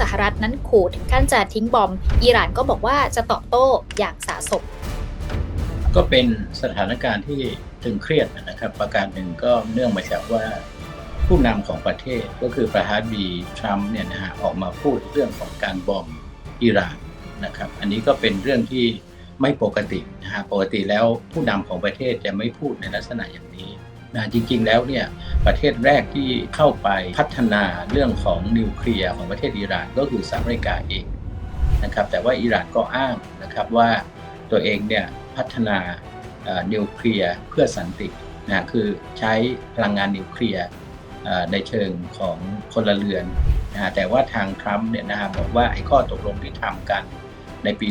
สหรัฐนั้นขู่ถึงขั้นจะทิ้งบอม อิหร่านก็บอกว่าจะตอบโต้อย่างสาสมก็เป็นสถานการณ์ที่ตึงเครียดนะครับ ประการหนึ่งก็เนื่องมาจากว่าผู้นำของประเทศก็คือประธานาธิบดีทรัมป์เนี่ยนะฮะออกมาพูดเรื่องของการบอมอิหร่านนะครับ อันนี้ก็เป็นเรื่องที่ไม่ปกตินะฮะปกติแล้วผู้นำของประเทศจะไม่พูดในลักษณะอย่างนี้ นะจริงๆ แล้วเนี่ยประเทศแรกที่เข้าไปพัฒนาเรื่องของนิวเคลียร์ของประเทศอิหร่านก็คือสหรัฐอเมริกาเองนะครับแต่ว่าอิหร่านก็อ้างนะครับว่าตัวเองเนี่ยพัฒนานิวเคลียร์เพื่อสันตินะคือใช้พลังงานนิวเคลียร์ในเชิงของพลเรือนนะแต่ว่าทางทรัมป์เนี่ยนะฮะบอกว่าไอ้ข้อตกลงที่ทำกันในปี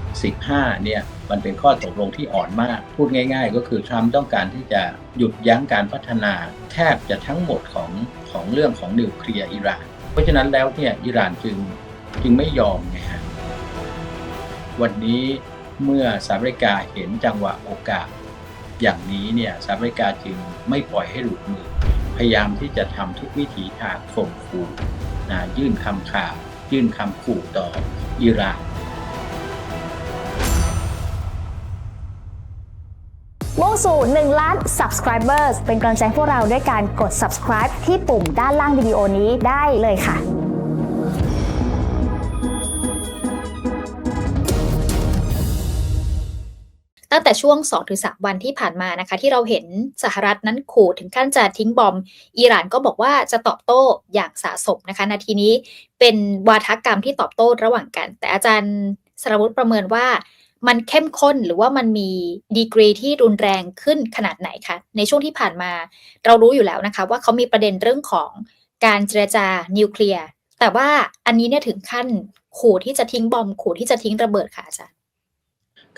2015 เนี่ย มันเป็นข้อตกลงที่อ่อนมาก พูดง่าย ๆ ก็คือทรัมป์ต้องการที่จะหยุดยั้งการพัฒนา แทบจะทั้งหมดของของเรื่องของนิวเคลียร์อิหร่าน เพราะฉะนั้นแล้วเนี่ยอิหร่านจึงจึงไม่ยอมไงฮะวันนี้เมื่อสหรัฐอเมริกาเห็นจังหวะโอกาส อย่างนี้เนี่ยสหรัฐอเมริกาจึงไม่ปล่อยให้หลุดมือ พยายามที่จะทำทุกวิถีทางข่มขู่นะยื่นคำข่าวยื่นคำขู่ต่ออิหร่าน สู่ 1 ล้าน subscribers เป็นกำลังใจพวกเราด้วยการกด subscribe ที่ปุ่มด้านล่างวิดีโอนี้ได้เลยค่ะตั้งแต่ช่วง 2-3 วันที่ผ่านมานะคะที่เราเห็นสหรัฐนั้นขู่ถึงขั้นจะทิ้งบอม อิหร่านก็บอกว่าจะตอบโต้อย่างสาสมนะคะ นาทีนี้เป็นวาทกรรมที่ตอบโต้ระหว่างกัน แต่อาจารย์สรวุฒิประเมินว่า มันเข้มข้นหรือว่ามันมีดีกรีที่รุนแรงขึ้นขนาดไหนคะในช่วงที่ผ่านมาเรารู้อยู่แล้วนะคะ ว่าเขามีประเด็นเรื่องของการเจรจานิวเคลียร์แต่ว่าอันนี้เนี่ยถึงขั้นขู่ที่จะทิ้งบอมขู่ที่จะทิ้งระเบิดค่ะอาจารย์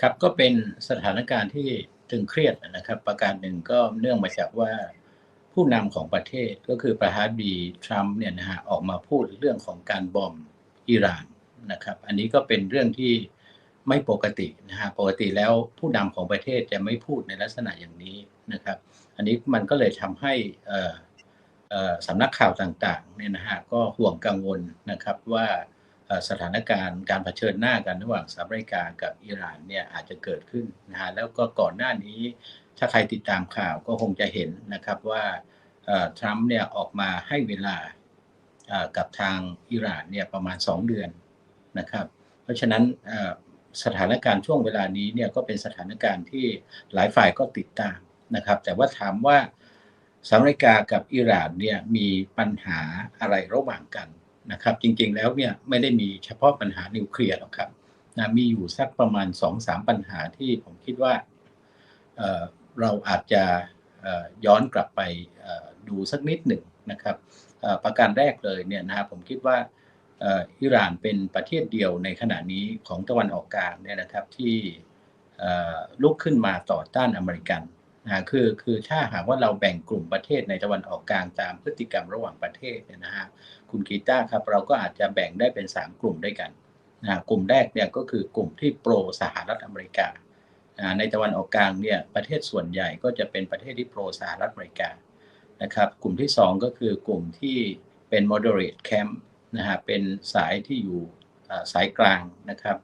ครับก็เป็นสถานการณ์ที่ตึงเครียดนะครับ ประการหนึ่งก็เนื่องมาจากว่าผู้นำของประเทศก็คือประธานาธิบดีทรัมป์เนี่ยนะฮะออกมาพูดเรื่องของการบอมอิหร่านนะครับ อันนี้ก็เป็นเรื่องที่ ไม่ปกตินะฮะปกติแล้วผู้นำของประเทศจะไม่พูดในลักษณะอย่างนี้นะครับ อันนี้มันก็เลยทำให้สำนักข่าวต่างๆเนี่ยนะฮะก็ห่วงกังวลนะครับว่าสถานการณ์การเผชิญหน้ากันระหว่างสหรัฐอเมริกากับอิหร่านเนี่ยอาจจะเกิดขึ้นนะฮะแล้วก็ก่อนหน้านี้ถ้าใครติดตามข่าวก็คงจะเห็นนะครับว่าทรัมป์เนี่ยออกมาให้เวลากับทางอิหร่านเนี่ยประมาณ 2 เดือนนะครับ เพราะฉะนั้น สถานการณ์ช่วงเวลานี้เนี่ยก็เป็นสถานการณ์ที่หลายฝ่ายก็ติดตามนะครับ แต่ว่าถามว่าสหรัฐอเมริกากับอิหร่านเนี่ยมีปัญหาอะไรระหว่างกันนะครับ จริงๆแล้วเนี่ยไม่ได้มีเฉพาะปัญหานิวเคลียร์หรอกครับนะมีอยู่สักประมาณ2-3ปัญหาที่ผมคิดว่าเเราอาจจะย้อนกลับไปดูสักนิดหนึ่งนะครับประการแรกเลยเนี่ยนะครับผมคิดว่า อิหร่านเป็นประเทศเดียวในขณะนี้ของตะวันออกกลางเนี่ยนะครับที่ลุกขึ้นมาต่อต้านอเมริกันนะคือคือถ้าหากว่าเราแบ่งกลุ่มประเทศในตะวันออกกลางตามพฤติกรรมระหว่างประเทศเนี่ยนะฮะคุณกีตาครับเราก็อาจจะแบ่งได้เป็น 3 กลุ่มด้วยกันนะกลุ่มแรกเนี่ยก็คือกลุ่มที่โปรสหรัฐอเมริกา ในตะวันออกกลางเนี่ยประเทศส่วนใหญ่ก็จะเป็นประเทศที่โปรสหรัฐอเมริกานะครับกลุ่มที่ 2 ก็คือกลุ่มที่เป็น moderate camp นะฮะเป็นสายที่อยู่สายกลางนะครับ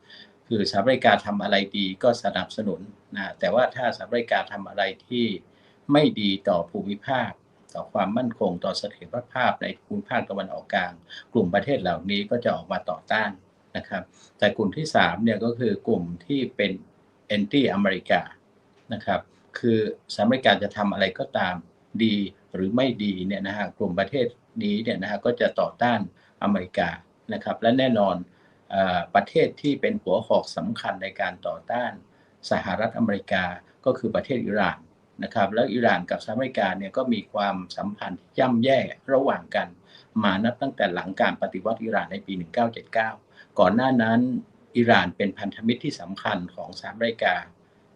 คือสหรัฐอเมริกาทำอะไรดีก็สนับสนุนนะแต่ว่าถ้าสหรัฐอเมริกาทำอะไรที่ไม่ดีต่อภูมิภาค ต่อความมั่นคงต่อเสถียรภาพในภูมิภาคตะวันออกกลาง กลุ่มประเทศเหล่านี้ก็จะออกมาต่อต้านนะครับ แต่กลุ่มที่3เนี่ยก็คือกลุ่มที่เป็นแอนตี้อเมริกานะครับคือสหรัฐอเมริกาจะทำอะไรก็ตามดีหรือไม่ดีเนี่ยนะฮะกลุ่มประเทศนี้เนี่ยนะฮะก็จะต่อต้าน อเมริกานะครับ และแน่นอนอประเทศที่เป็นหัวหอกสำคัญในการต่อต้านสหรัฐอเมริกาก็คือประเทศอิหร่านนะครับ แล้วอิหร่านกับสหรัฐอเมริกาเนี่ยก็มีความสัมพันธ์ย่ำแย่ระหว่างกัน มานับตั้งแต่หลังการปฏิวัติอิหร่านในปี 1979 ก่อนหน้านั้นอิหร่านเป็นพันธมิตรที่สำคัญของสหรัฐอเมริกา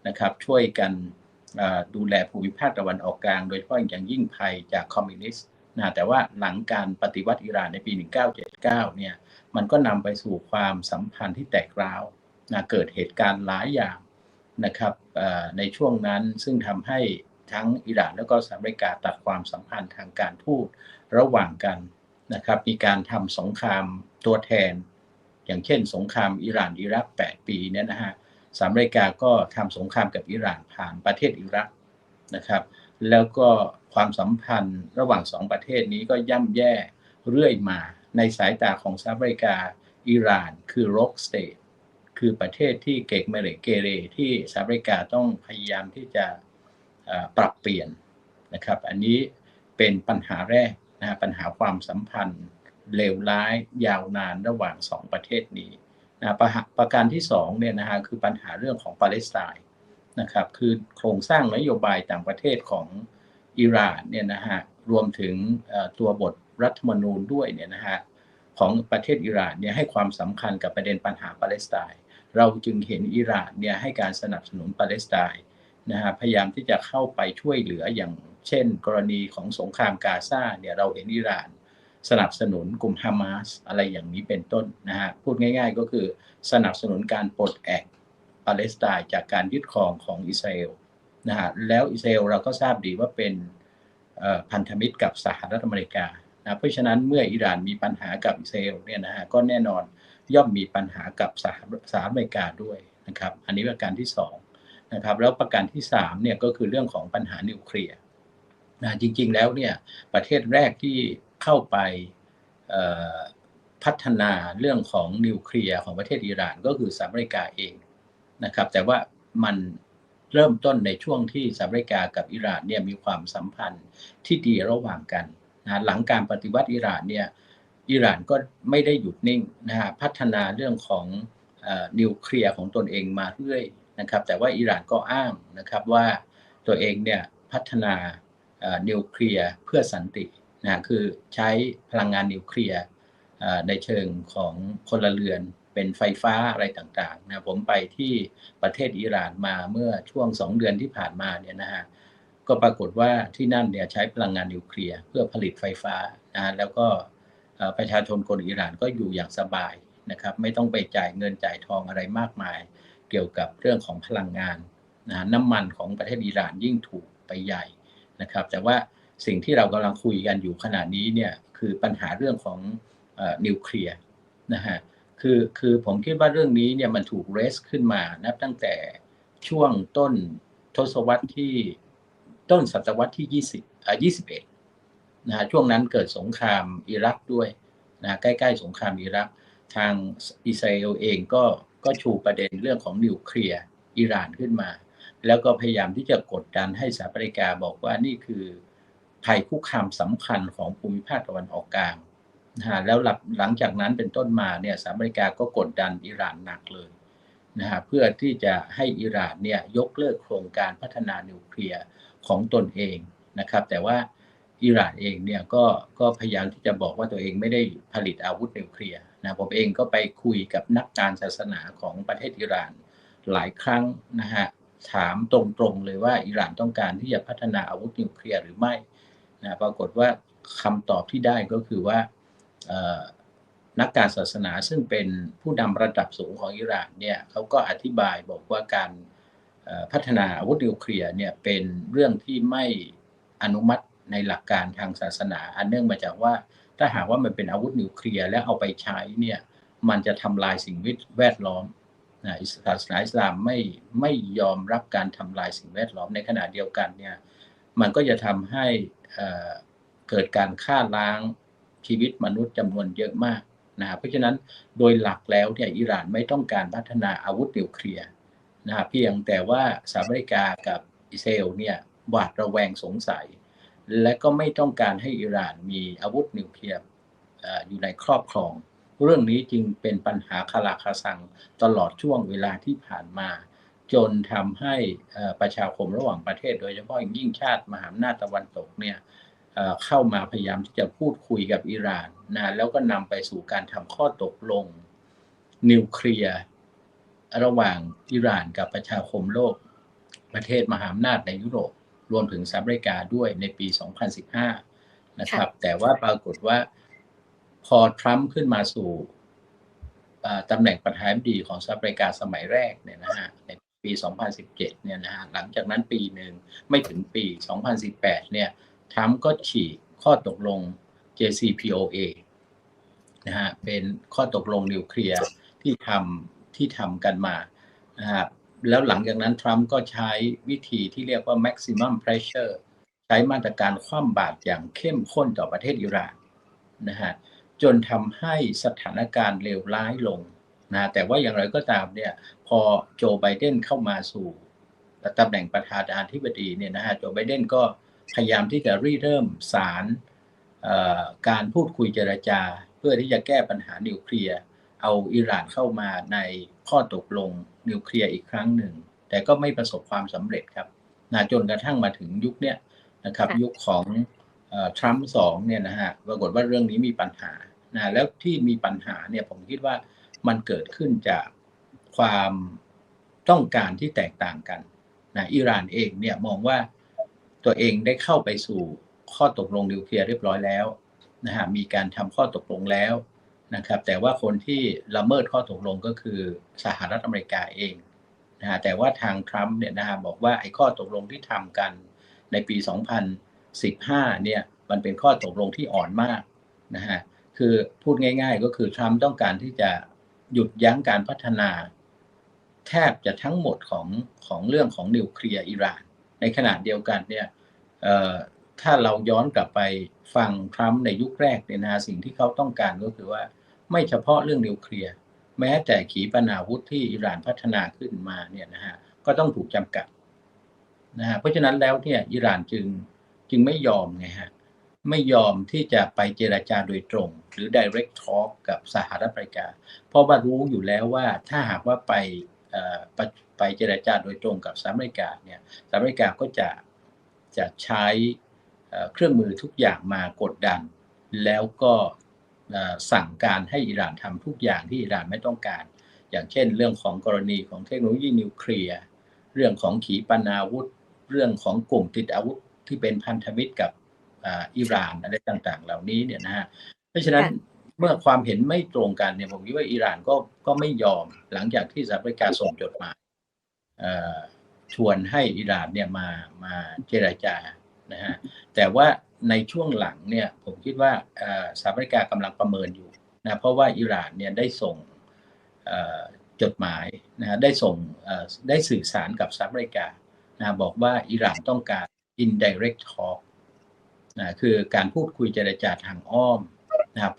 นะครับ ช่วยกันดูแลภูมิภาคตะวันออกกลาง โดยเฉพาะอย่างยิ่งภัยจากคอมมิวนิสต์ นะแต่ว่าหลังการปฏิวัติอิหร่านในปี 1979 เนี่ยมันก็นำไปสู่ความสัมพันธ์ที่แตกร้าวนะเกิดเหตุการณ์หลายอย่างนะครับในช่วงนั้นซึ่งทำให้ทั้งอิหร่านแล้วก็สหรัฐอเมริกาตัดความสัมพันธ์ทางการทูตระหว่างกันนะครับมีการทำสงครามตัวแทน อย่างเช่น สงครามอิหร่านอิรัก 8 ปีเนี่ยนะฮะสหรัฐอเมริกาก็ทำสงครามกับอิหร่านผ่านประเทศอิรักนะครับ แล้วก็ ความสัมพันธ์ระหว่างสองประเทศนี้ก็ย่ำแย่เรื่อยมาในสายตาของสหรัฐอเมริกาอิหร่านคือ rock state คือประเทศที่เกกเมเรเกเรที่สหรัฐอเมริกาต้องพยายามที่จะปรับเปลี่ยนนะครับ อันนี้เป็นปัญหาแรกนะปัญหาความสัมพันธ์เลวร้ายยาวนานระหว่างสองประเทศนี้นะประประการที่สองเนี่ยนะฮะคือปัญหาเรื่องของปาเลสไตน์นะครับ คือโครงสร้างนโยบายต่างประเทศของ อิหร่านเนี่ยนะฮะรวมถึงตัวบทรัฐธรรมนูญด้วยเนี่ยนะฮะของประเทศอิหร่านเนี่ยให้ความสำคัญกับประเด็นปัญหาปาเลสไตน์เราจึงเห็นอิหร่านเนี่ยให้การสนับสนุนปาเลสไตน์นะฮะพยายามที่จะเข้าไปช่วยเหลืออย่างเช่น กรณีของสงครามกาซาเนี่ยเราเห็นอิหร่าน สนับสนุนกลุ่มฮามาสอะไรอย่างนี้เป็นต้นนะฮะพูดง่าย ๆ ก็คือสนับสนุนการปลดแอกปาเลสไตน์จากการยึดครองของอิสราเอล นะฮะแล้วอิสราเอลเราก็ทราบดีว่าเป็นพันธมิตรกับสหรัฐอเมริกานะเพราะฉะนั้นเมื่ออิหร่านมีปัญหากับอิสราเอลเนี่ยนะฮะก็แน่นอนย่อมมีปัญหากับสหสหรัฐอเมริกาด้วยนะครับอันนี้ประการที่สองนะครับแล้วประการที่สามเนี่ยก็คือเรื่องของปัญหานิวเคลียร์นะจริงๆแล้วเนี่ยประเทศแรกที่เข้าไปพัฒนาเรื่องของนิวเคลียร์ของประเทศอิหร่านก็คือสหรัฐอเมริกาเองนะครับแต่ว่ามัน เริ่มต้นในช่วงที่สหรัฐอเมริกากับอิหร่านเนี่ยมีความสัมพันธ์ที่ดีระหว่างกันนะหลังการปฏิวัติอิหร่านเนี่ยอิหร่านก็ไม่ได้หยุดนิ่งนะฮะพัฒนาเรื่องของอนิวเคลียร์ของตนเองมาเรื่อยนะครับ แต่ว่าอิหร่านก็อ้างนะครับว่าตัวเองเนี่ยพัฒนานิวเคลียร์เพื่อสันตินะคือใช้พลังงานนิวเคลียร์ในเชิงของพลเรือน เป็นไฟฟ้าอะไรต่างๆนะผมไปที่ประเทศอิหร่านมาเมื่อช่วงสองเดือนที่ผ่านมาเนี่ยนะฮะก็ปรากฏว่าที่นั่นเนี่ยใช้พลังงานนิวเคลียร์เพื่อผลิตไฟฟ้านะแล้วก็ประชาชนคนอิหร่านก็อยู่อย่างสบายนะครับไม่ต้องไปจ่ายเงินจ่ายทองอะไรมากมาย เกี่ยวกับเรื่องของพลังงานนะน้ำมันของประเทศอิหร่านยิ่งถูกไปใหญ่นะครับ แต่ว่าสิ่งที่เรากำลังคุยกันอยู่ขณะนี้เนี่ยคือปัญหาเรื่องของนิวเคลียร์นะฮะ คือคือผมคิดว่าเรื่องนี้เนี่ยมันถูกเรสขึ้นมานับตั้งแต่ช่วงต้นทศวรรษที่ต้นศตวรรษที่ 20อ่า21นะฮะช่วงนั้นเกิดสงครามอิรักด้วยนะใกล้ๆสงครามอิรัก ทางอิสราเอลเองก็ก็ชูประเด็นเรื่องของนิวเคลียร์อิหร่านขึ้นมา แล้วก็พยายามที่จะกดดันให้สหรัฐอเมริกาบอกว่านี่คือภัยคุกคามสำคัญของภูมิภาคตะวันออกกลาง นะฮะแล้วหลังหลังจากนั้นเป็นต้นมาเนี่ยสหรัฐอเมริกาก็กดดันอิหร่านหนักเลยนะฮะเพื่อที่จะให้อิหร่านเนี่ยยกเลิกโครงการพัฒนานิวเคลียร์ของตนเองนะครับ แต่ว่าอิหร่านเองเนี่ยก็ก็พยายามที่จะบอกว่าตัวเองไม่ได้ผลิตอาวุธนิวเคลียร์นะผมเองก็ไปคุยกับนักการศาสนาของประเทศอิหร่านหลายครั้งนะฮะถามตรงๆเลยว่าอิหร่านต้องการที่จะพัฒนาอาวุธนิวเคลียร์หรือไม่นะปรากฏว่าคำตอบที่ได้ก็คือว่าเอ่อ นักการศาสนาซึ่งเป็นผู้นำระดับสูงของอิหร่านเนี่ยเขาก็อธิบายบอกว่าการพัฒนาอาวุธนิวเคลียร์เนี่ยเป็นเรื่องที่ไม่อนุมัติในหลักการทางศาสนา อันเนื่องมาจากว่าถ้าหากว่ามันเป็นอาวุธนิวเคลียร์แล้วเอาไปใช้เนี่ยมันจะทำลายสิ่งแวดล้อมนะอิสศาสนาอิสลามไม่ไม่ยอมรับการทำลายสิ่งแวดล้อมในขณะเดียวกันเนี่ยมันก็จะทำให้เกิดการฆ่าล้าง ชีวิตมนุษย์จำนวนเยอะมากนะเพราะฉะนั้นโดยหลักแล้วเนี่ยอิหร่านไม่ต้องการพัฒนาอาวุธนิวเคลียร์นะเพียงแต่ว่าสหรัฐอเมริกากับอิสราเอลเนี่ยหวาดระแวงสงสัย และก็ไม่ต้องการให้อิหร่านมีอาวุธนิวเคลียร์อยู่ในครอบครอง เรื่องนี้จึงเป็นปัญหาคาราคาซังตลอดช่วงเวลาที่ผ่านมา จนทำให้ประชาคมระหว่างประเทศ โดยเฉพาะยิ่งชาติมหาอำนาจตะวันตกเนี่ย เอ่อเข้ามาพยายามที่จะพูดคุยกับอิหร่านนะแล้วก็นำไปสู่การทำข้อตกลงนิวเคลียร์ระหว่างอิหร่านกับประชาคมโลก ประเทศมหาอำนาจในยุโรป รวมถึงสหรัฐอเมริกาด้วยในปี 2015 นะครับ แต่ว่าปรากฏว่าพอทรัมป์ขึ้นมาสู่อ่าตำแหน่งประธานาธิบดีของสหรัฐอเมริกาสมัยแรกเนี่ยนะฮะในปี 2017 เนี่ยนะฮะหลังจากนั้นปีหนึ่งไม่ถึงปี 2018 เนี่ย ทรัมป์ก็ฉีกข้อตกลง JCPOA นะฮะเป็นข้อตกลงนิวเคลียร์ที่ทำที่ทำกันมานะฮะแล้วหลังจากนั้นทรัมป์ก็ใช้วิธีที่เรียกว่า maximum pressure ใช้มาตรการคว่ำบาตรอย่างเข้มข้นต่อประเทศอิหร่านนะฮะจนทำให้สถานการณ์เลวร้ายลงนะแต่ว่าอย่างไรก็ตามเนี่ยพอโจไบเดนเข้ามาสู่ตำแหน่งประธานาธิบดีเนี่ยนะฮะโจไบเดนก็ พยายามที่จะริเริ่มสารการพูดคุยเจรจา เพื่อที่จะแก้ปัญหานิวเคลียร์เอาอิหร่านเข้ามาในข้อตกลงนิวเคลียร์อีกครั้งหนึ่ง แต่ก็ไม่ประสบความสำเร็จครับนะจนกระทั่งมาถึงยุคเนี้ยนะครับยุคของทรัมป์สองเนี่ยนะฮะปรากฏว่าเรื่องนี้มีปัญหานะแล้วที่มีปัญหาเนี่ยผมคิดว่ามันเกิดขึ้นจากความต้องการที่แตกต่างกันนะอิหร่านเองเนี่ยมองว่า ตัวเองได้เข้าไปสู่ข้อตกลงนิวเคลียร์เรียบร้อยแล้วนะฮะมีการทำข้อตกลงแล้วนะครับ แต่ว่าคนที่ละเมิดข้อตกลงก็คือสหรัฐอเมริกาเองนะฮะแต่ว่าทางทรัมป์เนี่ยนะฮะบอกว่าไอ้ข้อตกลงที่ทำกันในปี 2015 เนี่ยมันเป็นข้อตกลงที่อ่อนมากนะฮะคือพูดง่าย ๆ ก็คือทรัมป์ต้องการที่จะหยุดยั้งการพัฒนา แทบจะทั้งหมดของของเรื่องของนิวเคลียร์อิหร่าน ในขณะเดียวกันเนี่ยถ้าเราย้อนกลับไปฟังทรัมป์ในยุคแรกเนี่ยนะสิ่งที่เขาต้องการก็คือว่า ไม่เฉพาะเรื่องนิวเคลียร์แม้แต่ขีปนาวุธที่อิหร่านพัฒนาขึ้นมาเนี่ยนะฮะก็ต้องถูกจำกัดนะฮะเพราะฉะนั้นแล้วเนี่ยอิหร่านจึงจึงไม่ยอมไงฮะไม่ยอมที่จะไปเจราจาโดยตรง หรือ direct talk กับสหรัฐอเมริกา เพราะว่ารู้อยู่แล้วว่าถ้าหากว่าไป ไปเจราจาโดยตรงกับสหรัฐอเมริกาเนี่ยสหรัฐอเมริกาก็จะจะใช้เครื่องมือทุกอย่างมากดดัน แล้วก็สั่งการให้อิหร่านทำทุกอย่างที่อิหร่านไม่ต้องการ อย่างเช่น เรื่องของกรณีของเทคโนโลยีนิวเคลียร์เรื่องของขีปนาวุธ เรื่องของกลุ่มติดอาวุธที่เป็นพันธมิตรกับอิหร่านอะไรต่างๆ เหล่านี้เนี่ยนะฮะเพราะฉะนั้น เมื่อความเห็นไม่ตรงกันเนี่ยผมคิดว่าอิหร่านก็ก็ไม่ยอมหลังจากที่สหรัฐอเมริกาส่งจดหมายชวนให้อิหร่านเนี่ยมามาเจรจานะฮะแต่ว่าในช่วงหลังเนี่ยผมคิดว่าสหรัฐอเมริกากำลังประเมินอยู่นะเพราะว่าอิหร่านเนี่ยได้ส่งจดหมายนะได้ส่งได้สื่อสารกับสหรัฐอเมริกานะบอกว่าอิหร่านต้องการ indirect talk นะคือการพูดคุยเจรจาทางอ้อมนะครับ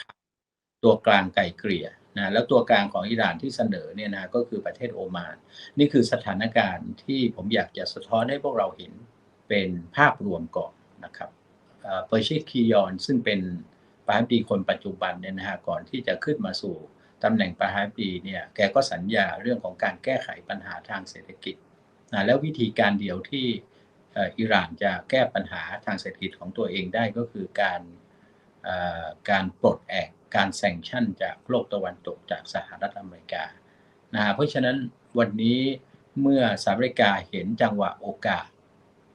ตัวกลางไกลเกลี่ยนะแล้วตัวกลางของอิหร่านที่เสนอเนี่ยนะก็คือประเทศโอมาน นี่คือสถานการณ์ที่ผมอยากจะสะท้อนให้พวกเราเห็นเป็นภาพรวมก่อนนะครับเปอร์เชิดคียอนซึ่งเป็นประธานาธิบดีคนปัจจุบันเนี่ยนะฮะก่อนที่จะขึ้นมาสู่ตำแหน่งประธานาธิบดีเนี่ยแกก็สัญญาเรื่องของการแก้ไขปัญหาทางเศรษฐกิจนะแล้ววิธีการเดียวที่อิหร่านจะแก้ปัญหาทางเศรษฐกิจของตัวเองได้ก็คือการการปลดแอก การแซงชั่นจากโลกตะวันตกจากสหรัฐอเมริกานะเพราะฉะนั้นวันนี้เมื่อสหรัฐอเมริกาเห็นจังหวะโอกาส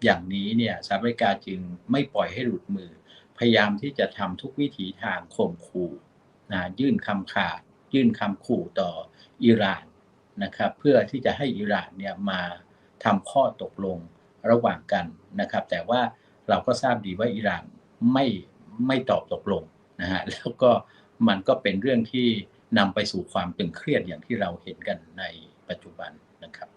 อย่างนี้เนี่ยสหรัฐอเมริกาจึงไม่ปล่อยให้หลุดมือ พยายามที่จะทำทุกวิถีทางข่มขู่นะยื่นคำขาด ยื่นคำขู่ต่ออิหร่านนะครับเพื่อที่จะให้อิหร่านเนี่ยมาทำข้อตกลงระหว่างกันนะครับ แต่ว่าเราก็ทราบดีว่าอิหร่านไม่ไม่ตอบตกลงนะฮะแล้วก็ มันก็เป็นเรื่องที่นำไปสู่ความตึงเครียดอย่างที่เราเห็นกันในปัจจุบันนะครับ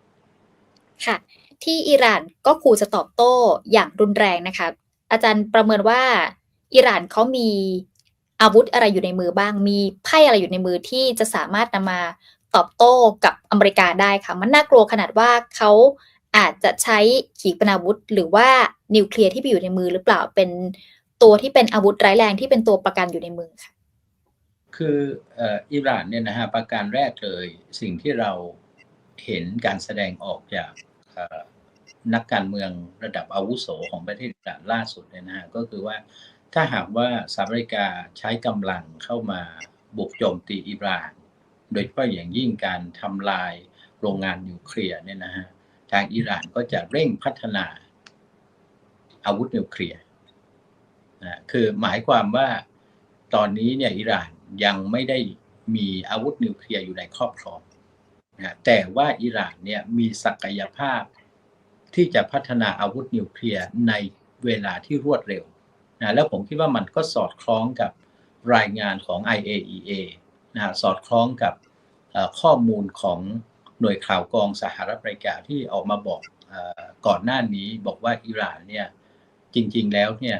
ค่ะ ที่อิหร่านก็ขู่จะตอบโต้อย่างรุนแรงนะคะอาจารย์ประเมินว่าอิหร่านเขามีอาวุธอะไรอยู่ในมือบ้าง มีไพ่อะไรอยู่ในมือที่จะสามารถนำมาตอบโต้กับอเมริกาได้ค่ะ มันน่ากลัวขนาดว่าเขาอาจจะใช้ขีปนาวุธ หรือว่านิวเคลียร์ที่ไปอยู่ในมือหรือเปล่าเป็นตัวที่เป็นอาวุธร้ายแรงที่เป็นตัวประกันอยู่ในมือค่ะ คืออิหร่านเนี่ยนะฮะประการแรกเลยสิ่งที่เราเห็นการแสดงออกจากนักการเมืองระดับอาวุโสของประเทศอิหร่านล่าสุดเนี่ยนะฮะก็คือว่าถ้าหากว่าสหรัฐอเมริกาใช้กำลังเข้ามาบุกโจมตีอิหร่าน โดยเฉพาะอย่างยิ่งการทำลายโรงงานนิวเคลียร์เนี่ยนะฮะทางอิหร่านก็จะเร่งพัฒนาอาวุธนิวเคลียร์นะคือหมายความว่าตอนนี้เนี่ยอิหร่าน ยังไม่ได้มีอาวุธนิวเคลียร์อยู่ในครอบครองนะแต่ว่าอิหร่านเนี่ยมีศักยภาพที่จะพัฒนาอาวุธนิวเคลียร์ในเวลาที่รวดเร็วนะแล้วผมคิดว่ามันก็สอดคล้องกับรายงานของ IAEA นะฮะสอดคล้องกับข้อมูลของหน่วยข่าวกรองสหรัฐอเมริกาที่ออกมาบอกอก่อนหน้านี้บอกว่าอิหร่านเนี่ยจริง ๆ แล้วเนี่ย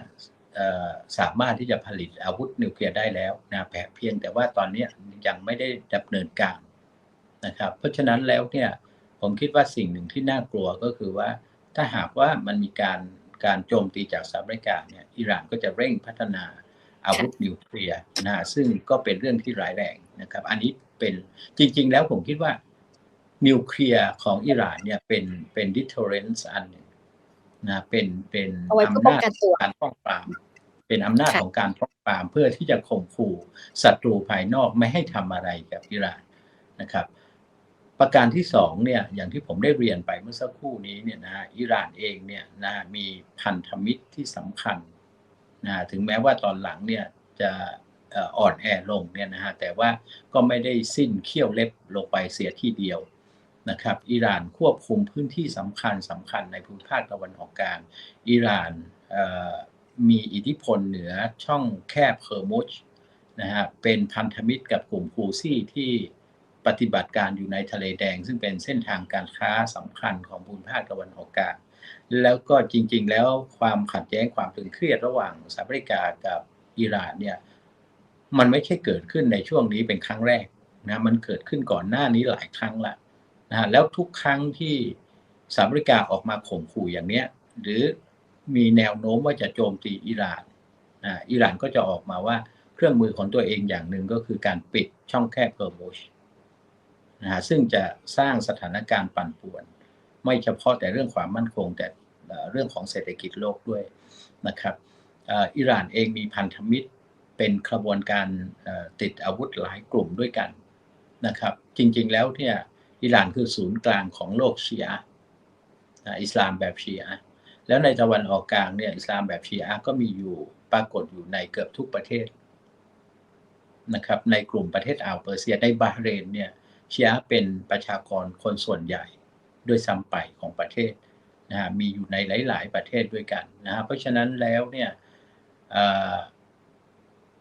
สามารถที่จะผลิตอาวุธนิวเคลียร์ได้แล้วนะแเพียงแต่ว่าตอนนี้ยังไม่ได้ดำเนินการนะครับ เพราะฉะนั้นแล้วเนี่ยผมคิดว่าสิ่งหนึ่งที่น่ากลัวก็คือว่า ถ้าหากว่ามันมีการการโจมตีจากสหรัฐอเมริกาเนี่ยอิหร่านก็จะเร่งพัฒนาอาวุธนิวเคลียร์นะฮะซึ่งก็เป็นเรื่องที่ร้ายแรงนะครับ อันนี้เป็นจริง ๆ แล้วผมคิดว่านิวเคลียร์ของอิหร่านเนี่ยเป็นเป็น deterrence อันหนึ่งนะเป็นเป็นเอาไว้เพื่ออำป้องนาจกันตัวการป้องปราม เป็นอำนาจค่ะของการป้องปรามเพื่อที่จะข่มขู่ศัตรูภายนอกไม่ให้ทำอะไรกับอิหร่านนะครับ ประการที่สองเนี่ยอย่างที่ผมได้เรียนไปเมื่อสักครู่นี้เนี่ยนะฮะอิหร่านเองเนี่ยนะฮะมีพันธมิตรที่สำคัญนะฮะถึงแม้ว่าตอนหลังเนี่ยจะเอ่ออ่อนแอลงเนี่ยนะฮะแต่ว่าก็ไม่ได้สิ้นเขี้ยวเล็บลงไปเสียทีเดียวนะครับอิหร่านควบคุมพื้นที่สำคัญสำคัญในภูมิภาคตะวันออกกลางอิหร่านเอ่อ มีอิทธิพลเหนือช่องแคบเฮอร์มุชนะฮะเป็นพันธมิตรกับกลุ่มฮูซี่ที่ปฏิบัติการอยู่ในทะเลแดง ซึ่งเป็นเส้นทางการค้าสำคัญของภูมิภาคตะวันออกกลางแล้วก็จริง ๆ แล้วความขัดแย้งความตึงเครียดระหว่างสหรัฐอเมริกากับอิหร่านเนี่ยมันไม่ใช่เกิดขึ้นในช่วงนี้เป็นครั้งแรกนะมันเกิดขึ้นก่อนหน้านี้หลายครั้งละนะฮะแล้วทุกครั้งที่สหรัฐอเมริกาออกมาข่มขู่อย่างเนี้ยหรือ มีแนวโน้มว่าจะโจมตีอิหร่านอ่าอิหร่านก็จะออกมาว่าเครื่องมือของตัวเองอย่างหนึ่งก็คือการปิดช่องแคบเฮอร์มุชนะฮะซึ่งจะสร้างสถานการณ์ปั่นป่วน ไม่เฉพาะแต่เรื่องความมั่นคงแต่เรื่องของเศรษฐกิจโลกด้วยนะครับอ่ออิหร่านเองมีพันธมิตรเป็นขบวนการติดอาวุธหลายกลุ่มด้วยกันนะครับ จริงๆแล้วเนี่ยอิหร่านคือศูนย์กลางของโลกเชีอะห์นะอิสลามแบบเชีอะ แล้วในตะวันออกกลางเนี่ยอิสลามแบบชีอะห์ก็มีอยู่ปรากฏอยู่ในเกือบทุกประเทศนะครับในกลุ่มประเทศอ่าวเปอร์เซียในบาเรนเนี่ยชีอะห์เป็นประชากรคนส่วนใหญ่ด้วยซ้ำไปของประเทศนะฮะมีอยู่ในหลาย ๆ ประเทศด้วยกันนะฮะเพราะฉะนั้นแล้วเนี่ย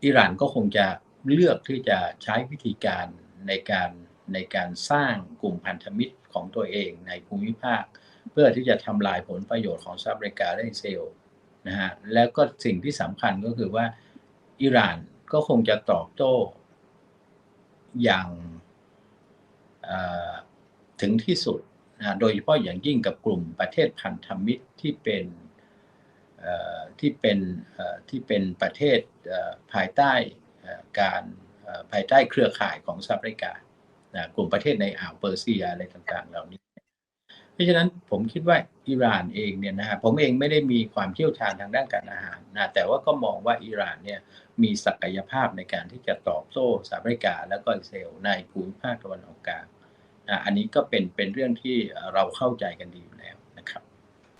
อิหร่านก็คงจะเลือกที่จะใช้วิธีการในการในการสร้างกลุ่มพันธมิตรของตัวเองในภูมิภาค เพื่อที่จะทำลายผลประโยชน์ของสหรัฐอเมริกาและอิสราเอลนะฮะแล้วก็สิ่งที่สำคัญก็คือว่าอิหร่านก็คงจะตอบโต้อย่างถึงที่สุดนะโดยเฉพาะอย่างยิ่งกับกลุ่มประเทศพันธมิตรที่เป็นที่เป็นที่เป็นประเทศภายใต้การภายใต้เครือข่ายของสหรัฐอเมริกานะกลุ่มประเทศในอ่าวเปอร์เซียอะไรต่างๆ เหล่านี้ เพราะฉะนั้นผมคิดว่าอิหร่านเองเนี่ยนะฮะผมเองไม่ได้มีความเชี่ยวชาญทางด้านการอาหารนะแต่ว่าก็มองว่าอิหร่านเนี่ยมีศักยภาพในการที่จะตอบโต้สหรัฐอเมริกา และก็อิสราเอลในภูมิภาคตะวันออกกลางนะอันนี้ก็เป็นเป็นเรื่องที่เราเข้าใจกันดี